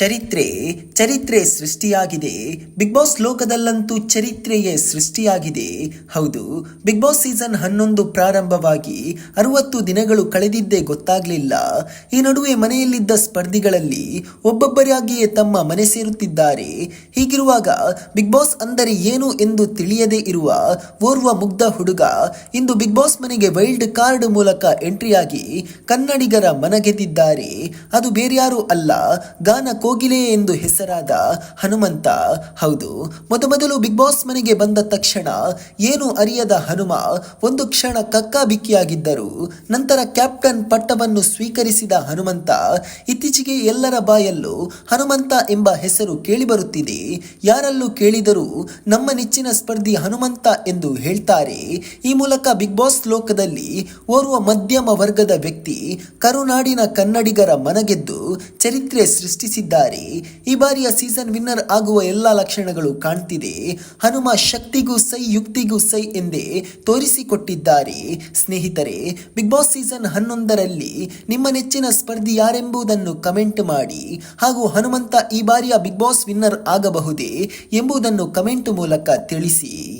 ಚರಿತ್ರೆ ಚರಿತ್ರೆ ಸೃಷ್ಟಿಯಾಗಿದೆ. ಬಿಗ್ ಬಾಸ್ ಲೋಕದಲ್ಲಂತೂ ಚರಿತ್ರೆಯೇ ಸೃಷ್ಟಿಯಾಗಿದೆ. ಹೌದು, ಬಿಗ್ ಬಾಸ್ ಸೀಸನ್ ಹನ್ನೊಂದು ಪ್ರಾರಂಭವಾಗಿ ಅರವತ್ತು ದಿನಗಳು ಕಳೆದಿದ್ದೇ ಗೊತ್ತಾಗ್ಲಿಲ್ಲ. ಈ ನಡುವೆ ಮನೆಯಲ್ಲಿದ್ದ ಸ್ಪರ್ಧಿಗಳಲ್ಲಿ ಒಬ್ಬೊಬ್ಬರಾಗಿಯೇ ತಮ್ಮ ಮನೆ ಸೇರುತ್ತಿದ್ದಾರೆ. ಹೀಗಿರುವಾಗ ಬಿಗ್ ಬಾಸ್ ಅಂದರೆ ಏನು ಎಂದು ತಿಳಿಯದೇ ಇರುವ ಓರ್ವ ಮುಗ್ಧ ಹುಡುಗ ಇಂದು ಬಿಗ್ ಬಾಸ್ ಮನೆಗೆ ವೈಲ್ಡ್ ಕಾರ್ಡ್ ಮೂಲಕ ಎಂಟ್ರಿಯಾಗಿ ಕನ್ನಡಿಗರ ಮನಗೆದ್ದಿದ್ದಾರೆ ಅದು ಬೇರ್ಯಾರೂ ಅಲ್ಲ, ಗಾನ ಕೋಗಿಲೆ ಎಂದು ಹೆಸರಾದ ಹನುಮಂತ. ಹೌದು ಮೊದಮೊದಲು ಬಿಗ್ ಬಾಸ್ ಮನೆಗೆ ಬಂದ ತಕ್ಷಣ ಏನು ಅರಿಯದ ಹನುಮ ಒಂದು ಕ್ಷಣ ಕಕ್ಕಾಬಿಕ್ಕಿಯಾಗಿದ್ದರು. ನಂತರ ಕ್ಯಾಪ್ಟನ್ ಪಟ್ಟವನ್ನು ಸ್ವೀಕರಿಸಿದ ಹನುಮಂತ, ಇತ್ತೀಚೆಗೆ ಎಲ್ಲರ ಬಾಯಲ್ಲೂ ಹನುಮಂತ ಎಂಬ ಹೆಸರು ಕೇಳಿಬರುತ್ತಿದೆ. ಯಾರಲ್ಲೂ ಕೇಳಿದರೂ ನಮ್ಮ ನೆಚ್ಚಿನ ಸ್ಪರ್ಧಿ ಹನುಮಂತ ಎಂದು ಹೇಳ್ತಾರೆ. ಈ ಮೂಲಕ ಬಿಗ್ ಬಾಸ್ ಲೋಕದಲ್ಲಿ ಓರ್ವ ಮಧ್ಯಮ ವರ್ಗದ ವ್ಯಕ್ತಿ ಕರುನಾಡಿನ ಕನ್ನಡಿಗರ ಮನಗೆದ್ದು ಚರಿತ್ರೆ ಸೃಷ್ಟಿಸಿದ್ದಾರೆ ಈ ಬಾರಿಯ ಸೀಸನ್ ವಿನ್ನರ್ ಆಗುವ ಎಲ್ಲಾ ಲಕ್ಷಣಗಳು ಕಾಣ್ತಿದೆ. ಹನುಮ ಶಕ್ತಿಗೂ ಸೈ, ಯುಕ್ತಿಗೂ ಸೈ ಎಂದೇ ತೋರಿಸಿಕೊಟ್ಟಿದ್ದಾರೆ. ಸ್ನೇಹಿತರೆ, ಬಿಗ್ ಬಾಸ್ ಸೀಸನ್ ಹನ್ನೊಂದರಲ್ಲಿ ನಿಮ್ಮ ನೆಚ್ಚಿನ ಸ್ಪರ್ಧಿ ಯಾರೆಂಬುದನ್ನು ಕಮೆಂಟ್ ಮಾಡಿ. ಹಾಗೂ ಹನುಮಂತ ಈ ಬಾರಿಯ ಬಿಗ್ ಬಾಸ್ ವಿನ್ನರ್ ಆಗಬಹುದೇ ಎಂಬುದನ್ನು ಕಮೆಂಟ್ ಮೂಲಕ ತಿಳಿಸಿ.